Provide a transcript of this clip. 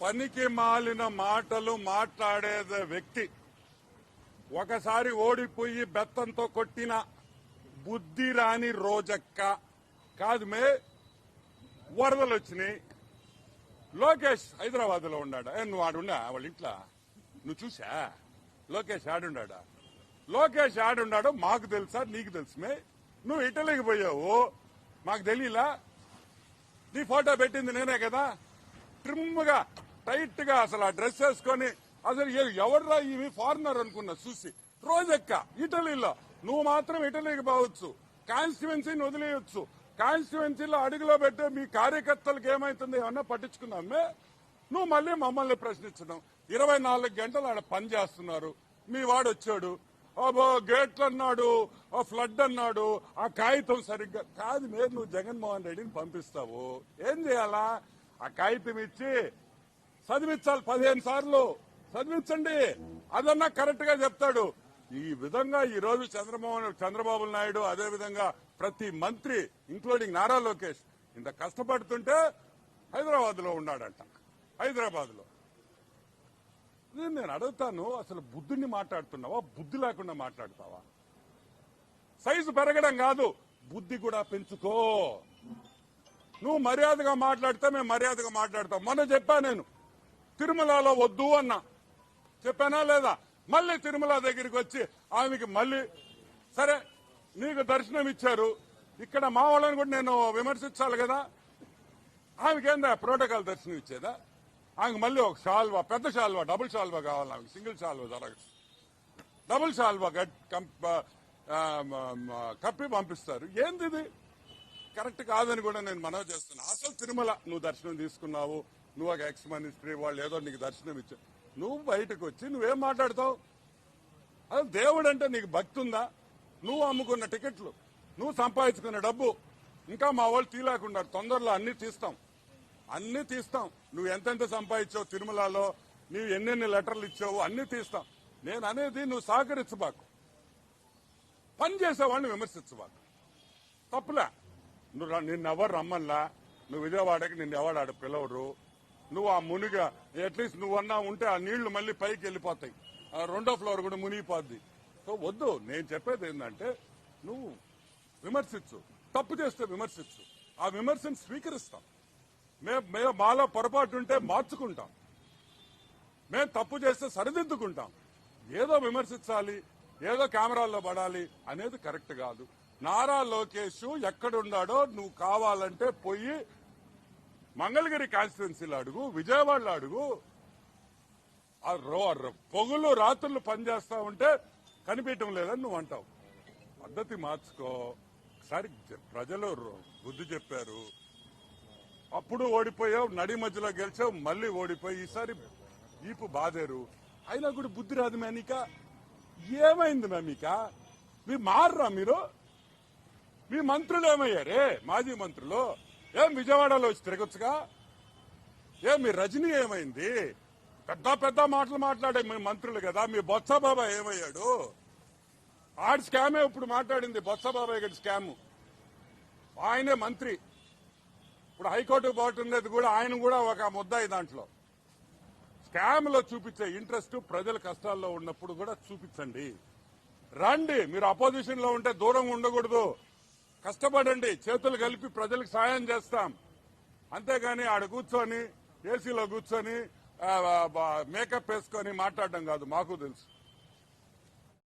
పనికి మాలిన మాటలు మాట్లాడేది వ్యక్తి. ఒకసారి ఓడిపోయి బెత్తంతో కొట్టిన బుద్ధి రాని రోజక్క. కాదు మే వరదలు వచ్చినాయి లోకేష్ హైదరాబాద్లో ఉన్నాడా ఏ, నువ్వు ఆడుండా? వాళ్ళ ఇంట్లో. నువ్వు చూసా లోకేష్ ఆడుండా లోకేష్ ఆడున్నాడు మాకు తెలుసా? నీకు తెలుసుమే నువ్వు ఇటలీకి పోయావు. మాకు తెలియలా నీ ఫోటో పెట్టింది నేనే కదా. ట్రిమ్గా టైట్గా అసలు ఆ డ్రెస్ వేసుకొని అసలు ఎవడరా ఇవి ఫారినర్ అనుకున్నా చూసి రోజెక్క ఇటలీలో. నువ్వు మాత్రం ఇటలీకి పోవచ్చు. కాన్స్టిట్యువెన్సీని వదిలేయొచ్చు. కాన్స్టిట్యువెన్సీలో అడుగులో పెట్టే మీ కార్యకర్తలకు ఏమైతుంది ఏమన్నా పట్టించుకున్నామే నువ్వు మళ్ళీ మమ్మల్ని ప్రశ్నించడం. ఇరవై నాలుగు గంటలు ఆడ పని చేస్తున్నారు. మీ వాడు వచ్చాడు. గేట్లు అన్నాడు ఆ ఫ్లడ్ అన్నాడు ఆ కాగితం సరిగ్గా కాదు మీరు నువ్వు జగన్మోహన్ రెడ్డిని పంపిస్తావు. ఏం చేయాలా? ఆ కాగితం ఇచ్చి చదివించాలి పదిహేను సార్లు. చదివించండి. అదన్నా కరెక్ట్గా చెప్తాడు. ఈ విధంగా ఈ రోజు చంద్రబాబు చంద్రబాబు నాయుడు అదే విధంగా ప్రతి మంత్రి ఇంక్లూడింగ్ నారా లోకేష్ ఇంత కష్టపడుతుంటే హైదరాబాద్లో ఉన్నాడంట. హైదరాబాద్లో నేను నేను అడుగుతాను అసలు బుద్ధిని మాట్లాడుతున్నావా? బుద్ధి లేకుండా మాట్లాడతావా? సైజు పెరగడం కాదు. బుద్ధి కూడా పెంచుకో. నువ్వు మర్యాదగా మాట్లాడితే మేము మర్యాదగా మాట్లాడతాం. మొన్న చెప్పా నేను తిరుమలలో వద్దు అన్నా. చెప్పానా లేదా? మళ్ళీ తిరుమల దగ్గరికి వచ్చి ఆమెకి మళ్ళీ సరే నీకు దర్శనం ఇచ్చారు ఇక్కడ మా వాళ్ళని కూడా నేను విమర్శించాలి కదా. ఆమెకేందా? ప్రోటోకాల్ దర్శనం ఇచ్చేదా ఆమెకు మళ్ళీ ఒక షాల్వా పెద్ద షాల్వా డబుల్ షాల్వా కావాలి ఆమెకి సింగిల్ షాల్వా జరగదు. డబుల్ షాల్వా గట్ కప్పి పంపిస్తారు. ఏంది కరెక్ట్ కాదని కూడా నేను మనవి చేస్తున్నా. అసలు తిరుమల నువ్వు దర్శనం తీసుకున్నావు? నువ్వు ఒక ఎక్స్ మినిస్ట్రీ వాళ్ళు ఏదో నీకు దర్శనం ఇచ్చా. నువ్వు బయటకు వచ్చి నువ్వేం మాట్లాడతావు? అసలు దేవుడు అంటే నీకు భక్తి ఉందా? నువ్వు అమ్ముకున్న టికెట్లు నువ్వు సంపాదించుకున్న డబ్బు ఇంకా మా వాళ్ళు తీలేకుండా తొందరలో అన్ని తీస్తాం. అన్ని తీస్తాం. నువ్వు ఎంతెంత సంపాదించావు తిరుమలలో నువ్వు ఎన్నెన్ని లెటర్లు ఇచ్చావు అన్ని తీస్తాం. నేను అనేది నువ్వు సహకరించబాకు. పని చేసేవాడిని విమర్శించబాకు. తప్పులే. నువ్వు నిన్నెవరు రమ్మల్లా నువ్వు విజయవాడకి నిన్ను ఎవడు ఆడ పిలవరు? నువ్వు ఆ మునిగా అట్లీస్ట్ నువ్వన్నా ఉంటే ఆ నీళ్ళు మళ్ళీ పైకి వెళ్ళిపోతాయి. ఆ రెండో ఫ్లోర్ కూడా మునిగిపోద్ది. సో వద్దు నేను చెప్పేది ఏంటంటే నువ్వు విమర్శించు. తప్పు చేస్తే విమర్శించు. ఆ విమర్శను స్వీకరిస్తాం. మేము మేము మాలో పొరపాటు ఉంటే మార్చుకుంటాం. మేము తప్పు చేస్తే సరిదిద్దుకుంటాం. ఏదో విమర్శించాలి ఏదో కెమెరాల్లో పడాలి అనేది కరెక్ట్ కాదు. నారా లోకేష్ ఎక్కడున్నాడో నువ్వు కావాలంటే పోయి మంగళగిరి కాన్స్టిట్యున్సీలో అడుగు విజయవాడలో అడుగు. ఆ రో- ర- పొగులు రాత్రులు పనిచేస్తా ఉంటే కనిపించడం లేదని నువ్వు అంటావు. పద్ధతి మార్చుకో. ఒకసారి ప్రజలు బుద్ధి చెప్పారు. అప్పుడు ఓడిపోయావు నడి మధ్యలో గెలిచావు మళ్ళీ ఓడిపోయి ఈసారి ఈపు బాదేరు. అయినా కూడా బుద్ధి రాదు మేనిక ఏమైంది మేమిక? మీరు మారరా మీరు? మీ మంత్రులు ఏమయ్యారే? మాజీ మంత్రులు? ఏం విజయవాడలో వచ్చి తిరగొచ్చుగా? ఏం మీ రజనీ ఏమైంది? పెద్ద పెద్ద మాటలు మాట్లాడే మీ మంత్రులు కదా మీ బొత్సబాబా ఏమయ్యాడు? ఆడి స్కామే ఇప్పుడు మాట్లాడింది బొత్సబాబాయ్ బాబాయ్ స్కామ్. ఆయనే మంత్రి. ఇప్పుడు హైకోర్టు పోతున్నది కూడా ఆయన కూడా ఒక ముద్దాయి దాంట్లో. స్కామ్లో చూపించే ఇంట్రెస్ట్ ప్రజల కష్టాల్లో ఉన్నప్పుడు కూడా చూపించండి. రండి మీరు అపోజిషన్లో ఉంటే దూరంగా ఉండకూడదు. కష్టపడండి చేతులు కలిపి ప్రజలకు సాయం చేస్తాం. అంతేగాని ఆడ కూర్చొని ఏసీలో కూర్చొని మేకప్ వేసుకొని మాట్లాడడం కాదు మాకు తెలుసు.